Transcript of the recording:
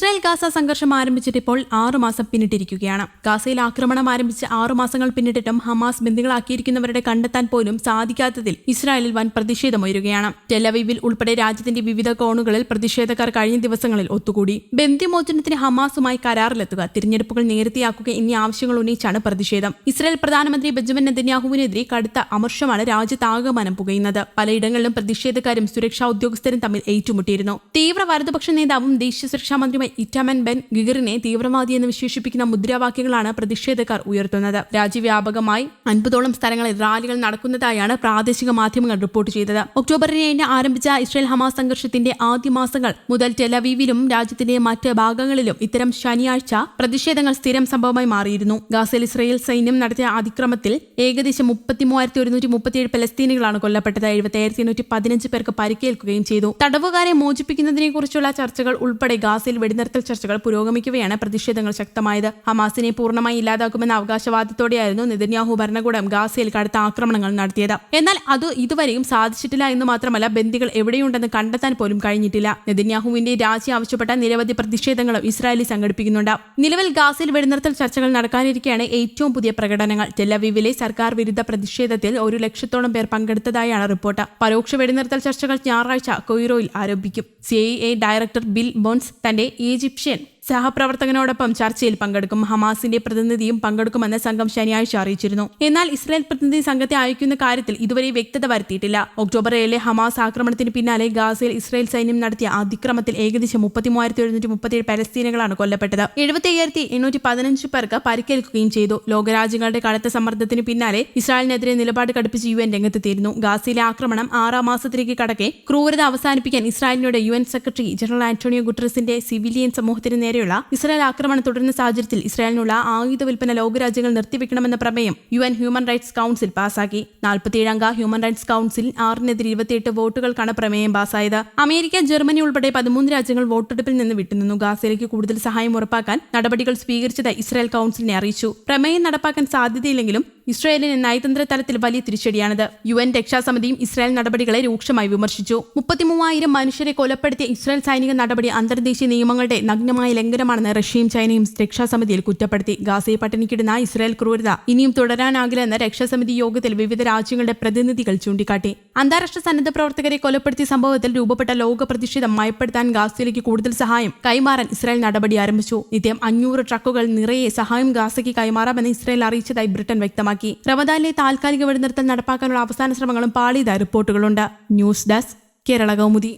Israel Gaza സംഘർഷം ആരംഭിച്ചിട്ട് ഇപ്പോൾ ആറുമാസം പിന്നിട്ടിരിക്കുകയാണ്. ഗാസയിൽ ആക്രമണം ആരംഭിച്ച് ആറു മാസങ്ങൾ പിന്നിട്ടിട്ടും ഹമാസ് ബന്ധുക്കളാക്കിയിരിക്കുന്നവരുടെ കണ്ടെത്താൻ പോലും സാധിക്കാത്തതിൽ ഇസ്രായേലിൽ വൻ പ്രതിഷേധമുയരുകയാണ് ടെലവീവിൽ ഉൾപ്പെടെ രാജ്യത്തിന്റെ വിവിധ കോണുകളിൽ പ്രതിഷേധക്കാർ കഴിഞ്ഞ ദിവസങ്ങളിൽ ഒത്തുകൂടി. ബന്ധുമോചനത്തിന് ഹമാസുമായി കരാറിലെത്തുക തിരഞ്ഞെടുപ്പുകൾ നേരത്തെയാക്കുക എന്നീ ആവശ്യങ്ങൾ ഉന്നയിച്ചാണ് പ്രതിഷേധം. ഇസ്രായേൽ പ്രധാനമന്ത്രി ബെഞ്ചമിൻ നെതന്യാഹുവിനെതിരെ കടുത്ത അമർഷമാണ് രാജ്യത്താകമാനം പുകയുന്നത്. പലയിടങ്ങളിലും പ്രതിഷേധക്കാരും സുരക്ഷാ ഉദ്യോഗസ്ഥരും തമ്മിൽ ഏറ്റുമുട്ടിയിരുന്നു. തീവ്ര വലതുപക്ഷ നേതാവും ദേശീയ സുരക്ഷാ മന്ത്രിയുമായ ഇറ്റാമൻ ബെൻ ഗിഗറിനെ തീവ്രവാദി എന്ന് വിശേഷിപ്പിക്കുന്ന മുദ്രാവാക്യങ്ങളാണ് പ്രതിഷേധക്കാർ ഉയർത്തുന്നത്. രാജ്യവ്യാപകമായി അൻപതോളം സ്ഥലങ്ങളിൽ റാലികൾ നടക്കുന്നതായാണ് പ്രാദേശിക മാധ്യമങ്ങൾ റിപ്പോർട്ട് ചെയ്തത്. ഒക്ടോബർ ഏഴിന് ആരംഭിച്ച ഇസ്രയേൽ ഹമാസ് സംഘർഷത്തിന്റെ ആദ്യ മാസങ്ങൾ മുതൽ ടെലവീവിലും രാജ്യത്തിന്റെ മറ്റ് ഭാഗങ്ങളിലും ഇത്തരം ശനിയാഴ്ച പ്രതിഷേധങ്ങൾ സ്ഥിരം സംഭവമായി മാറിയിരുന്നു. ഗാസയിൽ ഇസ്രയേൽ സൈന്യം നടത്തിയ അതിക്രമത്തിൽ ഏകദേശം മുപ്പത്തിമൂവായിരത്തി ഒരുന്നൂറ്റി മുപ്പത്തിയേഴ് പലസ്തീനികളാണ് കൊല്ലപ്പെട്ടത്. എഴുപത്തിയായിരത്തി എണ്ണൂറ്റി പതിനഞ്ച് പേർക്ക് പരിക്കേൽക്കുകയും ചെയ്തു. തടവുകാരെ മോചിപ്പിക്കുന്നതിനെ കുറിച്ചുള്ള ചർച്ചകൾ ഉൾപ്പെടെ ഗാസയിൽ വെടിനിർത്തൽ ചർച്ചകൾ പുരോഗമിക്കുകയാണ്. പ്രതിഷേധങ്ങൾ ശക്തമായത് ഹമാസിനെ പൂർണമായി ഇല്ലാതാക്കുമെന്ന അവകാശവാദത്തോടെയായിരുന്നു നെതന്യാഹു ഭരണകൂടം ഗാസയിൽ കടുത്ത ആക്രമണങ്ങൾ നടത്തിയത്. എന്നാൽ അത് ഇതുവരെയും സാധിച്ചിട്ടില്ല എന്ന് മാത്രമല്ല ബന്ദികൾ എവിടെയുണ്ടെന്ന് കണ്ടെത്താൻ പോലും കഴിഞ്ഞിട്ടില്ല. നെതന്യാഹുവിന്റെ രാജി ആവശ്യപ്പെട്ട നിരവധി പ്രതിഷേധങ്ങളും ഇസ്രായേലി സംഘടിപ്പിക്കുന്നുണ്ട്. നിലവിൽ ഗാസയിൽ വെടിനിർത്തൽ ചർച്ചകൾ നടക്കാനിരിക്കെയാണ് ഏറ്റവും പുതിയ പ്രകടനങ്ങൾ. ടെലവീവിലെ സർക്കാർ വിരുദ്ധ പ്രതിഷേധത്തിൽ ഒരു ലക്ഷത്തോളം പേർ പങ്കെടുത്തതായാണ് റിപ്പോർട്ട്. പരോക്ഷ വെടിനിർത്തൽ ചർച്ചകൾ ഞായറാഴ്ച കൊയ്റോയിൽ ആരംഭിക്കും. സി ഡയറക്ടർ ബിൽ ബോൺസ് തന്റെ Egyptian. സഹപ്രവർത്തകനോടൊപ്പം ചർച്ചയിൽ പങ്കെടുക്കും. ഹമാസിന്റെ പ്രതിനിധിയും പങ്കെടുക്കുമെന്ന് സംഘം ശനിയാഴ്ച അറിയിച്ചിരുന്നു. എന്നാൽ ഇസ്രായേൽ പ്രതിനിധി സംഘത്തെ അയക്കുന്ന കാര്യത്തിൽ ഇതുവരെ വ്യക്തത വരുത്തിയിട്ടില്ല. ഒക്ടോബർ ഏഴിലെ ഹമാസ് ആക്രമണത്തിന് പിന്നാലെ ഗാസയിൽ ഇസ്രായേൽ സൈന്യം നടത്തിയ അതിക്രമത്തിൽ ഏകദേശം മുപ്പത്തിമൂവായിരത്തി എഴുന്നൂറ്റി മുപ്പത്തിയേഴ് പലസ്തീനകളാണ് കൊല്ലപ്പെട്ടത്. എഴുപത്തി അയ്യായിരത്തി എണ്ണൂറ്റി പതിനഞ്ച് പേർക്ക് പരിക്കേൽക്കുകയും ചെയ്തു. ലോകരാജ്യങ്ങളുടെ കടുത്ത സമ്മർദ്ദത്തിന് പിന്നാലെ ഇസ്രായേലിനെതിരെ നിലപാട് കടുപ്പിച്ച് യു എൻ രംഗത്തെത്തിയിരുന്നു. ഗാസയിലെ ആക്രമണം ആറാം മാസത്തിലേക്ക് കടക്കെ ക്രൂരത അവസാനിപ്പിക്കാൻ ഇസ്രായേലിനോട് U N secretary general Antonio ഗുട്ടറസിന്റെ civilian സമൂഹത്തിന് നേരെയുള്ള ഇസ്രായേൽ ആക്രമണം തുടരുന്ന സാഹചര്യത്തിൽ ഇസ്രായേലിനുള്ള ആയുധ വിൽപ്പന ലോകരാജ്യങ്ങൾ നിർത്തിവെക്കണമെന്ന പ്രമേയം U N human rights council പാസാക്കി. നാൽപ്പത്തിയേഴംഗ ഹ്യൂമൻ റൈറ്റ്സ് കൌൺസിൽ ആറിനെതിരെ ഇരുപത്തിയെട്ട് വോട്ടുകൾക്കാണ് പ്രമേയം പാസായത്. അമേരിക്ക ജർമ്മനി ഉൾപ്പെടെ പതിമൂന്ന് രാജ്യങ്ങൾ വോട്ടെടുപ്പിൽ നിന്ന് വിട്ടുനിന്നു. ഗാസയിലേക്ക് കൂടുതൽ സഹായം ഉറപ്പാക്കാൻ നടപടികൾ സ്വീകരിച്ചതായി ഇസ്രായേൽ കൌൺസിലിനെ അറിയിച്ചു. പ്രമേയം നടപ്പാക്കാൻ സാധ്യതയില്ലെങ്കിലും ഇസ്രായേലിന് നയതന്ത്ര തലത്തിൽ വലിയ തിരിച്ചടിയാണിത്. യു എൻ രക്ഷാസമിതിയും ഇസ്രായേൽ നടപടികളെ രൂക്ഷമായി വിമർശിച്ചു. മുപ്പത്തിമൂവായിരം മനുഷ്യരെ കൊലപ്പെടുത്തിയ ഇസ്രായേൽ സൈനിക നടപടി അന്തർദേശീയ നിയമങ്ങളുടെ നഗ്നമായ ലംഘനമാണെന്ന് റഷ്യയും ചൈനയും രക്ഷാസമിതിയിൽ കുറ്റപ്പെടുത്തി. ഗാസയെ പട്ടിണിക്കിടുന്ന ഇസ്രായേൽ ക്രൂരത ഇനിയും തുടരാനാകില്ലെന്ന് രക്ഷാസമിതി യോഗത്തിൽ വിവിധ രാജ്യങ്ങളുടെ പ്രതിനിധികൾ ചൂണ്ടിക്കാട്ടി. അന്താരാഷ്ട്ര സന്നദ്ധ പ്രവർത്തകരെ കൊലപ്പെടുത്തിയ സംഭവത്തിൽ രൂപപ്പെട്ട ലോക പ്രതിഷേധം മയപ്പെടുത്താൻ ഗാസയിലേക്ക് കൂടുതൽ സഹായം കൈമാറാൻ ഇസ്രായേൽ നടപടി ആരംഭിച്ചു. നിത്യം അഞ്ഞൂറ് ട്രക്കുകൾ നിറയെ സഹായം ഗാസയ്ക്ക് കൈമാറാമെന്ന് ഇസ്രായേൽ അറിയിച്ചതായി ബ്രിട്ടൻ വ്യക്തമാക്കി. റമദാനിലെ താൽക്കാലിക വെടിനിർത്തൽ നടപ്പാക്കാനുള്ള അവസാന ശ്രമങ്ങളും പാളിയതായി റിപ്പോർട്ടുകളുണ്ട്. News desk Kerala Kaumudi.